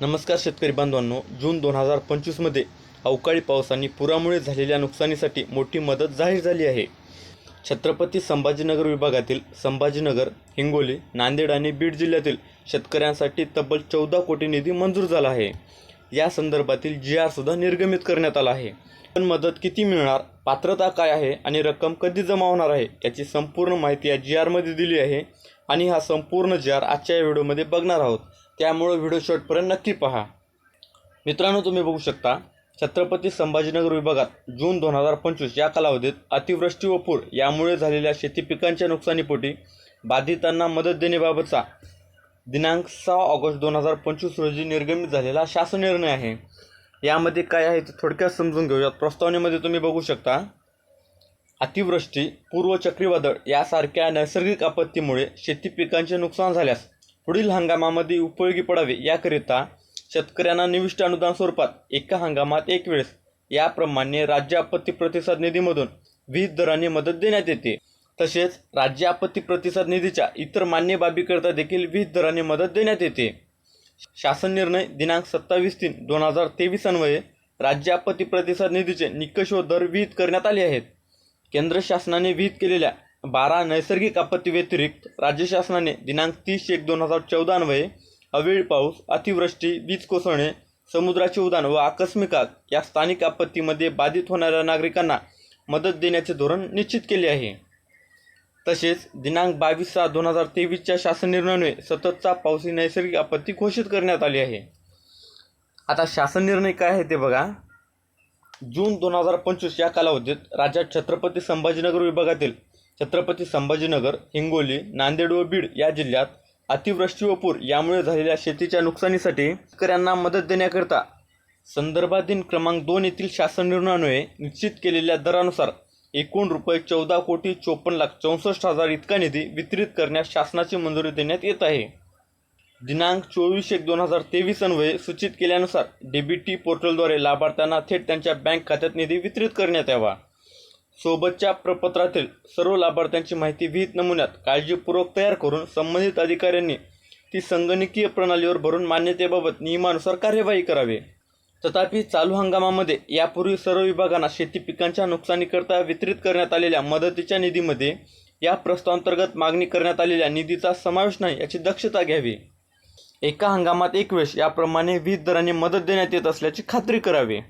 नमस्कार शेतकरी बांधवांनो जून दोन हजार पंचवीसमध्ये अवकाळी पावसाने पुरामुळे झालेल्या नुकसानीसाठी मोठी मदत जाहीर झाली आहे. छत्रपती संभाजीनगर विभागातील संभाजीनगर हिंगोली नांदेड आणि बीड जिल्ह्यातील शेतकऱ्यांसाठी तब्बल चौदा कोटी निधी मंजूर झाला आहे. या संदर्भातील जी आरसुद्धा निर्गमित करण्यात आला आहे. पण मदत किती मिळणार पात्रता काय आहे आणि रक्कम कधी जमा होणार आहे याची संपूर्ण माहिती या जी आरमध्ये दिली आहे आणि हा संपूर्ण जी आर आजच्या या व्हिडिओमध्ये बघणार आहोत. त्यामुळं व्हिडिओ शॉर्टपर्यंत नक्की पहा. मित्रांनो तुम्ही बघू शकता छत्रपती संभाजीनगर विभागात जून दोन हजार पंचवीस या कालावधीत अतिवृष्टी व पूर यामुळे झालेल्या शेती पिकांच्या नुकसानीपोटी बाधितांना मदत देण्याबाबतचा दिनांक सहा ऑगस्ट दोन हजार पंचवीस रोजी निर्गमित झालेला शासन निर्णय आहे. यामध्ये काय आहे ते थोडक्यात समजून घेऊयात. प्रस्तावनेमध्ये तुम्ही बघू शकता अतिवृष्टी पूर्व चक्रीवादळ यासारख्या नैसर्गिक आपत्तीमुळे शेती पिकांचे नुकसान झाल्यास पुढील हंगामामध्ये उपयोगी पडावे याकरिता शेतकऱ्यांना निविष्ट अनुदान स्वरूपात एका हंगामात एक वेळेस याप्रमाणे राज्य आपत्ती प्रतिसाद निधीमधून वीज दराने मदत देण्यात येते. तसेच राज्य आपत्ती प्रतिसाद निधीच्या इतर मान्य बाबीकरिता देखील वीज दराने मदत देण्यात येते. शासन निर्णय दिनांक सत्तावीस तीन दोन हजार तेवीस अन्वये राज्य आपत्ती प्रतिसाद निधीचे निकष व दर विहित करण्यात आले आहेत. केंद्र शासनाने विहित केलेल्या बारा नैसर्गिक आपत्ती व्यतिरिक्त राज्य शासनाने दिनांक तीस एक दोन हजार चौदा अन्वये अवेळ पाऊस अतिवृष्टी वीज कोसळणे समुद्राचे उदान व आकस्मिक आग या स्थानिक आपत्तीमध्ये बाधित होणाऱ्या नागरिकांना मदत देण्याचे धोरण निश्चित केले आहे. तसेच दिनांक बावीस सहा दोन हजार तेवीसच्या शासन निर्णयाने सततचा पाऊस ही नैसर्गिक आपत्ती घोषित करण्यात आली आहे. आता शासन निर्णय काय आहे ते बघा. जून दोन हजार पंचवीस या कालावधीत राज्यात छत्रपती संभाजीनगर विभागातील छत्रपती संभाजीनगर हिंगोली नांदेड व बीड या जिल्ह्यात अतिवृष्टी व पूर यामुळे झालेल्या शेतीच्या नुकसानीसाठी शेतकऱ्यांना मदत देण्याकरिता संदर्भाधीन क्रमांक दोन येथील शासन निर्णयामुळे निश्चित केलेल्या दरानुसार एकूण रुपये चौदा कोटी चोपन्न लाख चौसष्ट हजार इतका निधी वितरित करण्यास शासनाची मंजुरी देण्यात येत आहे. दिनांक चोवीस एक दोन हजार तेवीस अन्वये सूचित केल्यानुसार डीबीटी पोर्टलद्वारे लाभार्थ्यांना थेट त्यांच्या बँक खात्यात निधी वितरित करण्यात यावा. सोबतच्या प्रपत्रातील सर्व लाभार्थ्यांची माहिती विहित नमुन्यात काळजीपूर्वक तयार करून संबंधित अधिकाऱ्यांनी ती संगणकीय प्रणालीवर भरून मान्यतेबाबत नियमानुसार कार्यवाही करावी. तथापि चालू हंगामामध्ये यापूर्वी सर्व विभागांना शेती पिकांच्या नुकसानीकरता वितरित करण्यात आलेल्या मदतीच्या निधीमध्ये या प्रस्तावांतर्गत मागणी करण्यात आलेल्या निधीचा समावेश नाही याची दक्षता घ्यावी. एका हंगामात एक वेळेस याप्रमाणे विविध दराने मदत देण्यात येत असल्याची खात्री करावी.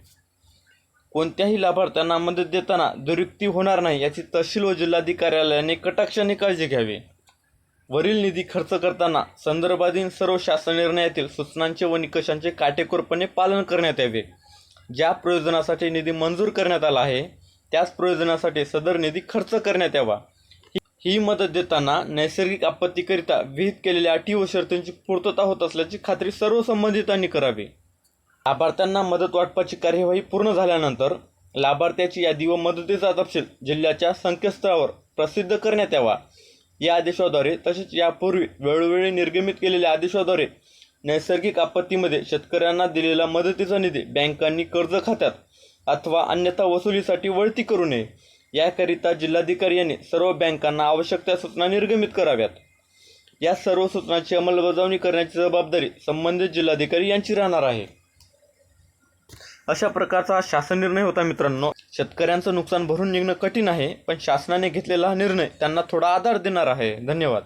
कोणत्याही लाभार्थ्यांना मदत देताना दुरुक्ती होणार नाही याची तहसील व जिल्हाधिकार्यालयाने कटाक्षाने काळजी घ्यावी. वरील निधी खर्च करताना संदर्भाधीन सर्व शासन निर्णयातील सूचनांचे व निकषांचे काटेकोरपणे पालन करण्यात यावे. ज्या प्रयोजनासाठी निधी मंजूर करण्यात आला आहे त्याच प्रयोजनासाठी सदर निधी खर्च करण्यात यावा. ही- ही मदत देताना नैसर्गिक आपत्तीकरिता विहित केलेल्या अटी व शर्तींची पूर्तता होत असल्याची खात्री सर्व संबंधितांनी करावी. लाभार्थ्यांना मदत वाटपाची कार्यवाही पूर्ण झाल्यानंतर लाभार्थ्याची यादी व मदतीचा तपशील जिल्ह्याच्या संकेतस्थळावर प्रसिद्ध करण्यात यावा. या आदेशाद्वारे तसेच यापूर्वी वेळोवेळी निर्गमित केलेल्या आदेशाद्वारे नैसर्गिक आपत्तीमध्ये शेतकऱ्यांना दिलेला मदतीचा निधी बँकांनी कर्ज खात्यात अथवा अन्यथा वसुलीसाठी वळती करू नये. याकरिता जिल्हाधिकारी यांनी सर्व बँकांना आवश्यक त्या सूचना निर्गमित कराव्यात. या सर्व सूचनांची अंमलबजावणी करण्याची जबाबदारी संबंधित जिल्हाधिकारी यांची राहणार आहे. अशा प्रकारचा शासन निर्णय होता मित्रांनो. शेतकऱ्यांचं नुकसान भरून निघणं कठीण आहे पण शासनाने घेतलेला हा निर्णय त्यांना थोडा आधार देणार आहे. धन्यवाद.